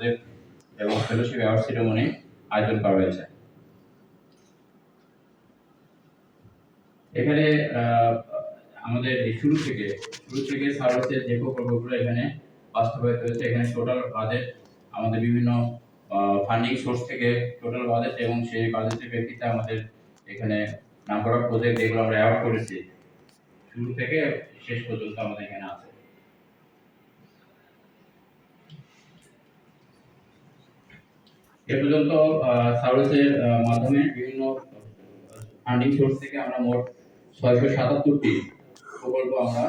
Project এবং fellowship award ceremony আয়োজন করা হয়েছে। এখানে আমাদের এই শুরু থেকে শুরু থেকে সার্ভিসের যে প্রকল্পগুলো এখানে বাস্তবায়িত হয়েছে, এখানে টোটাল বাজেট আমাদের বিভিন্ন ফান্ডিং সোর্স থেকে টোটাল বাজেট এবং সেই বাজেটের প্রেক্ষিতে আমাদের এখানে নাম্বার অফ প্রজেক্ট যেগুলো আমরা অ্যাওয়ার্ড করেছি, শুরু থেকে শেষ পর্যন্ত আমাদের এখানে আছে। এ পর্যন্ত সার্ভিসের মাধ্যমে বিভিন্ন ফান্ডিং সোর্স থেকে আমরা মোট ছয়শো সাতাত্তরটি প্রকল্প আমরা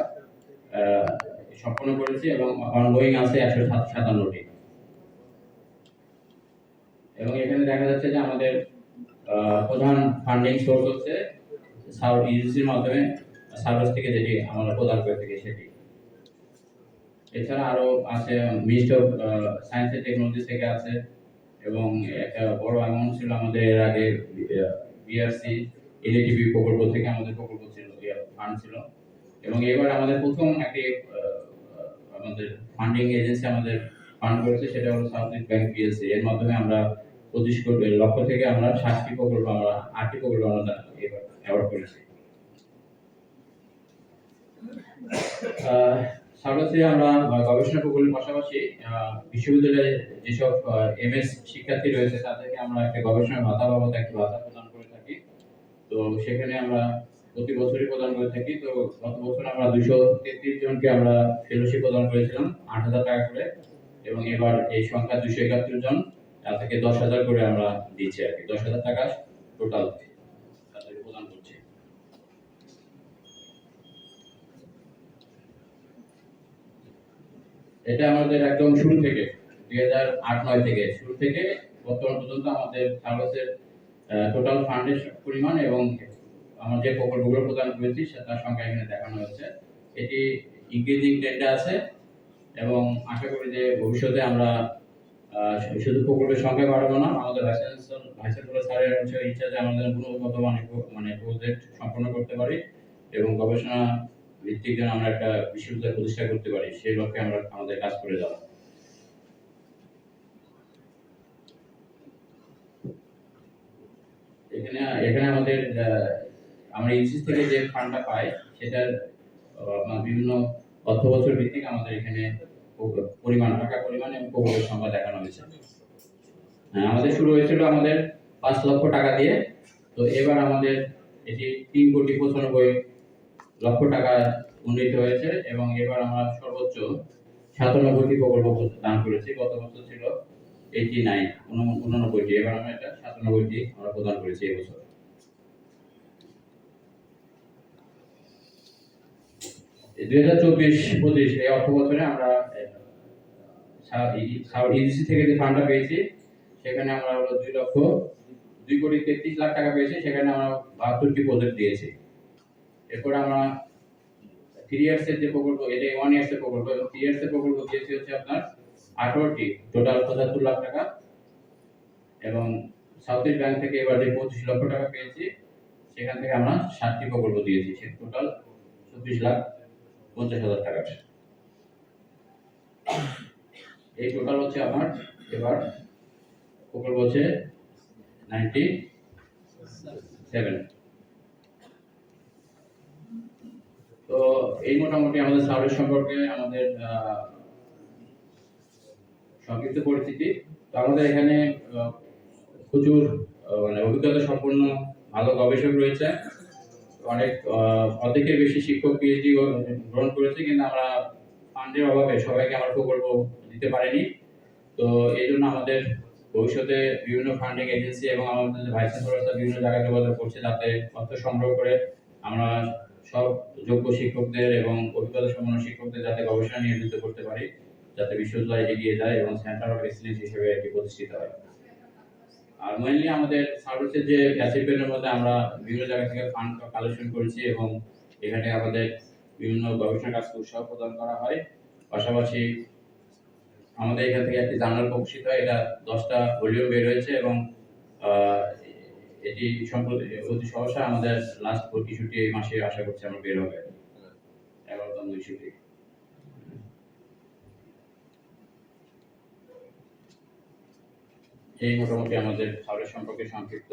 সম্পন্ন করেছি এবং অনগোয়িং আছে একশো সাতান্নটি। এবং এখানে দেখা যাচ্ছে যে আমাদের প্রধান ফান্ডিং সোর্স হচ্ছে ইউজিসির মাধ্যমে সার্ভিস থেকে যেটি আমরা প্রদান করে থাকি সেটি। এছাড়া আরও আছে ministry of science and technology থেকে আছে। এবং একটা বড় অ্যামাউন্ট ছিল আমাদের এর আগে বিআরসি এলএটিভি প্রকল্প থেকে আমাদের প্রকল্প ছিল ফান্ড ছিল। এবং এবার আমাদের প্রথম একটি আমাদের ফান্ডিং এজেন্সি আমাদের ফান্ড করেছে, সেটা হলো সাউথ ইস্ট ব্যাংক পিএলসি এর মাধ্যমে আমরা পঁচিশ কোটি লক্ষ থেকে আমরা ষাটটি প্রকল্প, আমরা আটটি প্রকল্প আমরা এবার অ্যাওয়ার্ড করেছি। সারসে আমরা গবেষণা প্রকল্পের পাশাপাশি বিশ্ববিদ্যালয়ে যেসব এমএস শিক্ষার্থী রয়েছে, তাদেরকে আমরা একটা গবেষণা ভাতা বাবদ একটা ভাতা প্রদান করে থাকি। তো সেখানে আমরা প্রতি বছরই প্রদান করে থাকি। তো গত বছর আমরা দুশো তেত্রিশ জনকে আমরা ফেলোশিপ প্রদান করেছিলাম, আট হাজার টাকা করে। এবং এবার এই সংখ্যা দুশো একাত্তর জন তার থেকে দশ হাজার করে আমরা দিচ্ছি আর কি, দশ হাজার টাকা টোটাল তাদেরকে প্রদান করছি এটা আমাদের একদম শুরু থেকে, দুই হাজার আট, নয় থেকে। শুরু থেকে বর্তমান পর্যন্ত আমাদের সার্ভিসের টোটাল ফান্ডের পরিমাণ এবং আমরা যে প্রকল্পগুলো প্রদান করেছি তার সংখ্যা এখানে দেখানো হয়েছে। এটি ইনক্রিজিং ট্রেন্ডে আছে এবং আশা করি যে ভবিষ্যতে আমরা শুধু প্রকল্পের সংখ্যা বাড়াবো না, আমাদের চ্যান্সেলর ভাইস স্যারের হচ্ছে ইচ্ছা যে আমাদের গুণগত মানে মানে প্রজেক্ট সম্পন্ন করতে পারি এবং গবেষণা ভিত্তিক যেন আমরা একটা বিশ্ববিদ্যালয় প্রতিষ্ঠা করতে পারি সেই লক্ষ্যে আমরা আমাদের কাজ করে যাব। এখানে এখানে আমাদের আমরা ইউসিস থেকে যে ফান্ডটা পাই সেটার বিভিন্ন অর্থ বছর ভিত্তিক আমাদের এখানে পরিমাণ টাকা পরিমাণ এবং প্রকল্পের সংখ্যা দেখানো হয়েছে। হ্যাঁ, আমাদের শুরু হয়েছিল আমাদের পাঁচ লক্ষ টাকা দিয়ে। তো এবার আমাদের এটি তিন কোটি পঁচানব্বই লক্ষ টাকা উন্নীত হয়েছে এবং এবার আমরা সর্বোচ্চ সাতানব্বইটি প্রকল্প দান করেছি। গত বছর ছিল এইটি নাইন উননব্বইটি। এবার আমরা এটা সাতানব্বইটি আমরা প্রদান করেছি এবছর দুই হাজার চব্বিশ পঁচিশ এই অর্থ বছরে আমরা ইডিসি থেকে যে ফান্ডটা পেয়েছি, সেখানে আমরা দুই লক্ষ, দুই কোটি তেত্রিশ লাখ টাকা পেয়েছি। সেখানে আমরা বাহাত্তরটি প্রজেক্ট দিয়েছি। এরপর আমরা থ্রি ইয়ার্সের যে প্রকল্প এটা ওয়ান ইয়ার্সের প্রকল্প, এবং থ্রি ইয়ার্সের প্রকল্প দিয়েছি হচ্ছে আপনার আঠারোটি টোটাল পঁচাত্তর লাখ টাকা। এবং সাউথ ইস্ট ব্যাংক থেকে এবার যে পঁচিশ লক্ষ টাকা পেয়েছি, সেখান থেকে আমরা সাতটি প্রকল্প দিয়েছি, সে টোটাল চব্বিশ লাখ পঞ্চাশ হাজার টাকা। এই টোটাল হচ্ছে আমার, এবার প্রকল্প হচ্ছে নাইনটি সেভেন তো এই মোটামুটি আমাদের সার্ভিস সম্পর্কে আমাদের সংক্ষিপ্ত পরিস্থিতি তো আমাদের এখানে প্রচুর মানে অভিজ্ঞতা সম্পন্ন, ভালো গবেষক রয়েছে। অনেক অর্ধেকের বেশি শিক্ষক পিএইচডি গ্রহণ করেছে, কিন্তু আমরা ফান্ডের অভাবে সবাইকে আমরা প্রকল্প দিতে পারিনি। তো এই জন্য আমাদের ভবিষ্যতে বিভিন্ন ফান্ডিং এজেন্সি এবং আমাদের ভাইস চ্যান্সেলর বিভিন্ন জায়গায় যোগাযোগ করছে যাতে অর্থ সংগ্রহ করে আমরা সব যোগ্য শিক্ষকদের এবং অভিজ্ঞতা সম্পন্ন শিক্ষকদের যাতে গবেষণা নিয়োজিত করতে পারি, যাতে বিশ্ববিদ্যালয় এগিয়ে যায় এবং সেন্টার অফ এক্সিলেন্স হিসেবে এটি প্রতিষ্ঠিত হয়। আর মেইনলি আমাদের সার্ভিসের যে অ্যাচিভমেন্টের মধ্যে আমরা বিভিন্ন জায়গা থেকে ফান্ড কালেকশন করেছি এবং এখানে আমাদের বিভিন্ন গবেষণা কাজকে উৎসাহ প্রদান করা হয়। পাশাপাশি আমাদের এখান থেকে একটি জার্নাল প্রকাশিত হয়, এটা দশটা ভলিউম বের হয়েছে এবং এটি সম্প্রতি, অতি সহসা আমাদের লাস্ট ইস্যুটি এই মাসে আশা করছি আমরা বের হবে। এগারোতম ইস্যুটি এই মোটামুটি আমাদের খাবারের সম্পর্কে সংক্ষিপ্ত